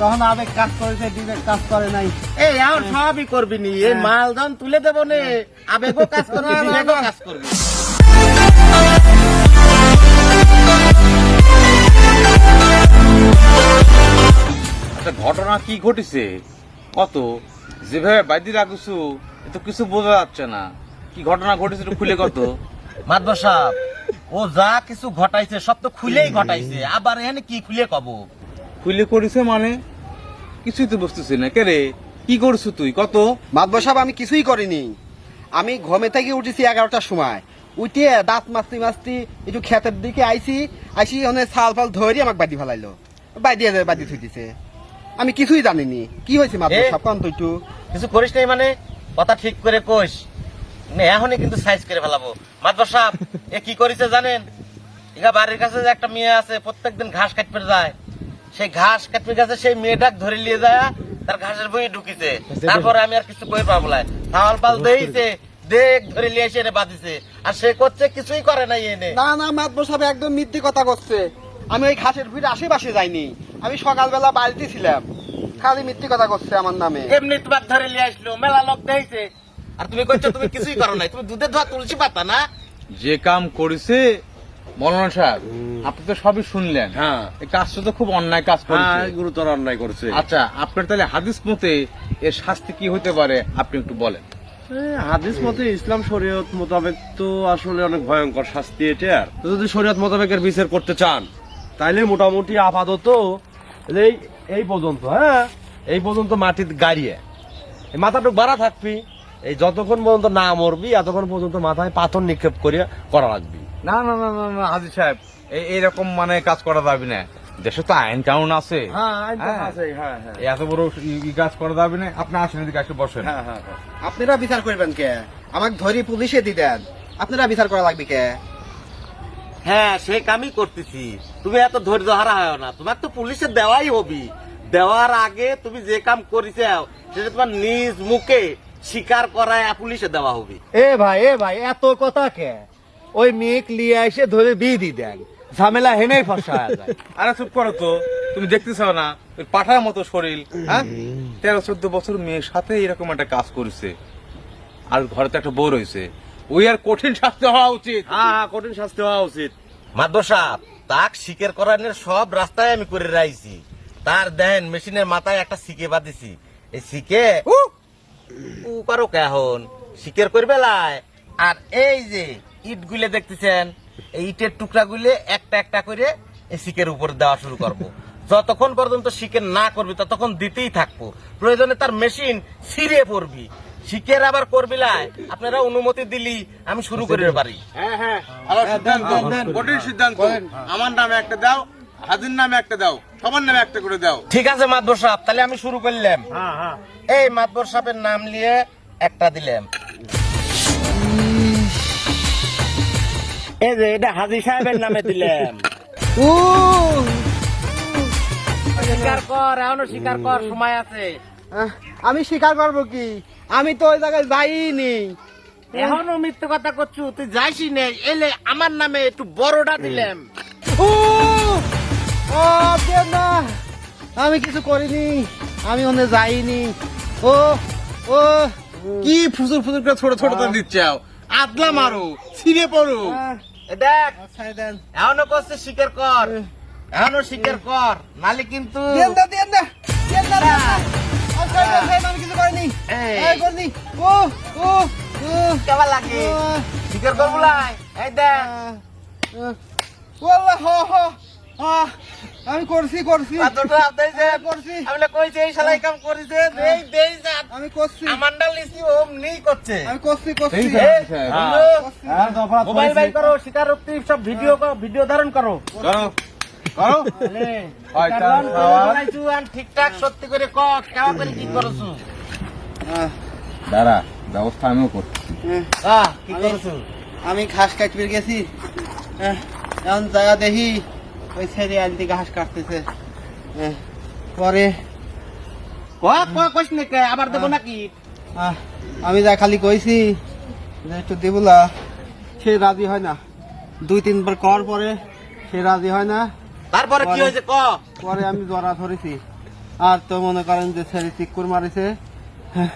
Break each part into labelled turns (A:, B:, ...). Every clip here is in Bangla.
A: তখন আবেগ কাজ করেছে বিবেক কাজ করে নাই।
B: এই এখন সবই করবি নি। এই মালধন তুলে দেবো নে। আবেগও কাজ করবি
A: না, না,
B: বিবেকও কাজ করবি।
C: আচ্ছা ঘটনা কি ঘটেছে? কত? যেভাবে বাইদি রাখছো এ তো কিছু বোঝা যাচ্ছে না। কি ঘটনা ঘটেছে খুলে কত?
B: সাহেব ও যা কিছু ঘটাইছে সব তো খুলেই ঘটাইছে। আবার এখানে কি খুলে কব?
C: খুলে করেছে মানে কিছুই তো বুঝতেছি না। কে রে? কি করছ তুই? কত?
A: মাতব সাহেব আমি কিছুই করিনি। আমি ঘুমে থেকে উঠেছি এগারোটার সময়। উঠে দাঁত মাস্তি মাস্তি একটু ক্ষেতের দিকে আইছি। আইসি ওখানে ছাল ফাল ধরে আমাকে বাদি ফেলাইলো। বাদি বাদি থুই দিছে। আমি কিছুই জানিনি। কি হয়েছে মাতব? সাহেব কন তো একটু?
B: কিছু করিস নাই মানে? কথা ঠিক করে কইস। না এখনই কিন্তু সাইজ করে ফেলাবো। মাদবর সাহেব এ কি করেছে জানেন? এগা বাড়ির কাছে যে একটা মেয়ে আছে প্রত্যেকদিন ঘাস কাটতে যায়। সেই ঘাস কাটতে গেছে সেই মেয়েটাক ধরে নিয়ে যায় তার ঘাসের বই ঢুকিছে। তারপরে আমি আর কিছু কই পাবো না। ফাওয়াল পাল দেইছে দেখ ধরে নিয়ে এসে এনে বাঁধিছে। আর সে করছে কিছুই করে নাই এনে।
A: না না মাতব সাহেব একদম মিথ্যে কথা করছে আমি ওই ঘাসের ভিড় আশেপাশে যাইনি। আমি সকালবেলা বাড়িতে ছিলাম। খালি মিথ্যে কথা করছে আমার নামে।
B: এমনি তোমার ধরে নিয়ে আসলো মেলা লোক দেখছে আর তুমি কইছো তুমি কিছুই করো নাই। তুমি দুধের ধোয়া তুলসী পাতা না?
C: যে কাম করেছে মৌলানা সাহেব আপনি তো সবই শুনলেন।
D: হ্যাঁ।
C: এই কাজটা তো খুব অন্যায় কাজ
D: হ্যাঁ
C: করেছে
D: গুরুতর অন্যায় করছে।
C: আচ্ছা আপনার তাহলে হাদিস মতে এর শাস্তি কি হতে পারে আপনি একটু বলেন।
D: হাদিস মতে ইসলাম শরীয়ত মোতাবেক তো আসলে অনেক ভয়ঙ্কর শাস্তি এটা যদি শরীয়ত মোতাবেকের বিচার করতে চান তাইলে মোটামুটি আপাতত এই এই পর্যন্ত হ্যাঁ এই পর্যন্ত মাটির গাড়িয়ে। এই মাথাটুক বাড়া থাকবি এই যতক্ষণ পর্যন্ত না মরবি এতক্ষণ পর্যন্ত মাথায় পাথর নিক্ষেপ করিয়া করা লাগবি।
C: না না না না না হাজি সাহেব এইরকম মানে কাজ করা যাবে না। দেশে তো আইন কানুন আছে।
D: হ্যাঁ
C: হ্যাঁ।
D: হ্যাঁ হ্যাঁ।
C: এত বড় কাজ করা যাবে না। আপনি আসেন এদিকে আসে বসেন।
D: হ্যাঁ হ্যাঁ হ্যাঁ।
A: আপনারা বিচার করবেন কে? আমাকে ধরি পুলিশে দিতেন আপনারা বিচার করা লাগবে কে?
B: হ্যাঁ সে কামই করতেছি। তুমি এত ধৈর্য হারা হয় না। তোমার তো পুলিশে দেওয়াই হবি। দেওয়ার আগে তুমি যে কাম করিছে সেটা তোমার নিজ মুখে স্বীকার করায় পুলিশে দেওয়া হবি।
E: এ ভাই এ ভাই এত কথা কে? ওই মেঘ লিয়ে এসে ধরে বিয়ে দি দেন। ঝামেলা হেনেই ফসা যায়।
C: আরে চুপ করো তো তুমি দেখতেছ না ওই পাঠার মতো শরীর হ্যাঁ? তেরো চোদ্দ বছর মেয়ের সাথে এরকম একটা কাজ করেছে। আর ঘরে তো একটা বউ রয়েছে। ওই আর কঠিন শাস্তি হওয়া উচিত।
D: হ্যাঁ হ্যাঁ কঠিন শাস্তি হওয়া উচিত।
B: মাদ্র সাহেব তাক স্বীকার করানোর সব রাস্তায় আমি করে রাইছি। তার দেন মেশিনের মাথায় একটা সিকে বাঁধিছি। এই সিকে উ করো কেহন স্বীকার করবে লাই। আর এই যে ইট গুলে দেখতেছেন এই ইটের টুকরা গুলে একটা একটা করে এই সিকের উপর দেওয়া শুরু করব। যতক্ষণ পর্যন্ত শিকের না করবি ততক্ষণ দিতেই থাকব। প্রয়োজনে তার মেশিন ছিঁড়ে পড়বি। শিকের আবার করবি লাই আপনারা অনুমতি দিলি আমি শুরু করতে পারি।
C: হ্যাঁ হ্যাঁ সিদ্ধান্ত। কঠিন সিদ্ধান্ত। আমার নামে একটা দাও হাজির নামে একটা দাও সবার নামে একটা করে দাও।
B: ঠিক আছে মাতবর সাহেব তাহলে আমি শুরু করলাম। এই মাতবর সাহেবের নাম নিয়ে একটা দিলাম। এই যে এটা হাজি সাহেবের নামে দিলাম।
A: ও
B: স্বীকার কর এখনও স্বীকার কর সময় আছে।
A: আমি স্বীকার করব কি? আমি তো ওই জায়গায় যাইনি।
B: এখনও মিথ্যে কথা করছু তুই যাইসি নেই এলে আমার নামে একটু বড়টা দিলাম।
A: ও না আমি কিছু করিনি আমি ওনে যাইনি। ও ও
C: কি ফুজুর ফুসুর করে ছোট ছোট দিচ্ছে? আদলা মারো ছিঁড়ে পড়ো।
B: দেখ এখনও করছে স্বীকার কর। এখনও স্বীকার কর নালে কিন্তু
A: দেন না দেন না দেন না দেন না। আমি ছাই দেন, ছাই দেন, আমি কিছু করিনি।
B: এই।
A: এই করিনি। ও ও ও।
B: কেমন লাগে? স্বীকার করব লাই? এই দেখ।
A: হ হ। আমি করছি করছি।
B: না এই শালাই কাম করিছে দেই
A: আমি করছি।
B: লিসি করছে।
A: আমি করছি করছি।
D: হ্যাঁ। দফা
B: মোবাইল বাইর করো সব ভিডিও করো ভিডিও ধারণ করো।
C: হয়,
B: ঠিকঠাক সত্যি করে ক কেমন করে কি করছু?
C: দাঁড়া ব্যবস্থা আমিও করছি।
A: আহ,
B: আহ কি
A: আমি- ঘাস কাটতে গেছি। এখন জায়গা দেখি। ওই ছেড়ে ঘাস কাটতেছে। পরে
B: ক ক কইছ নে কে আবার দেব নাকি?
A: আমি যা খালি কইছি যে একটু দেবলা সে রাজি হয় না। দুই তিনবার কর পরে সে রাজি হয় না।
B: তারপরে কি হয়েছে ক?
A: পরে আমি জরা ধরেছি। আর তো মনে করেন যে ছেড়ে চিকুর মারিছে। হ্যাঁ,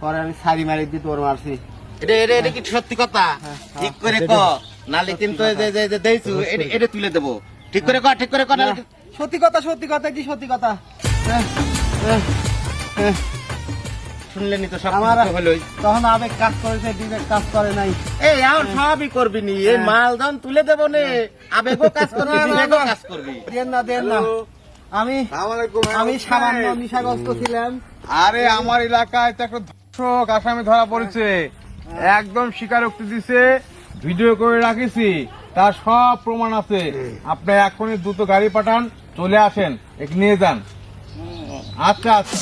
A: পরে আমি সারি মারি দিয়ে দৌড় মারছি।
B: এটা এটা এটা কি সত্যি কথা?
A: হ্যাঁ,
B: ঠিক করে ক? নালে কিন্তু দেইছু এটা তুলে দেবো। ঠিক করে ক ঠিক করে ক নালে কি-
A: সত্যি কথা সত্যি কথা কি সত্যি কথা? হ্যাঁ, হ্যাঁ, হ্যাঁ।
B: শুনলেনি তো সব
A: আমার
B: হলোই।
A: তখন আবেগ কাজ করেছে বিবেক কাজ করে নাই।
B: এই আর সবই করবি নি। এই মাল যখন তুলে দেবো নে। আবেগও কাজ করবি বিবেকও কাজ করবি।
A: দেন না দেন না। আমি আমি সামান্য নিশাগ্রস্ত ছিলাম।
C: আরে আমার এলাকায় তো একটা ধর্ষক আসামি ধরা পড়েছে। একদম স্বীকারোক্তি দিছে। ভিডিও করে রাখিছি। তার সব প্রমাণ আছে। আপনি এখনই দ্রুত গাড়ি পাঠান চলে আসেন এক নিয়ে যান। আচ্ছা আচ্ছা।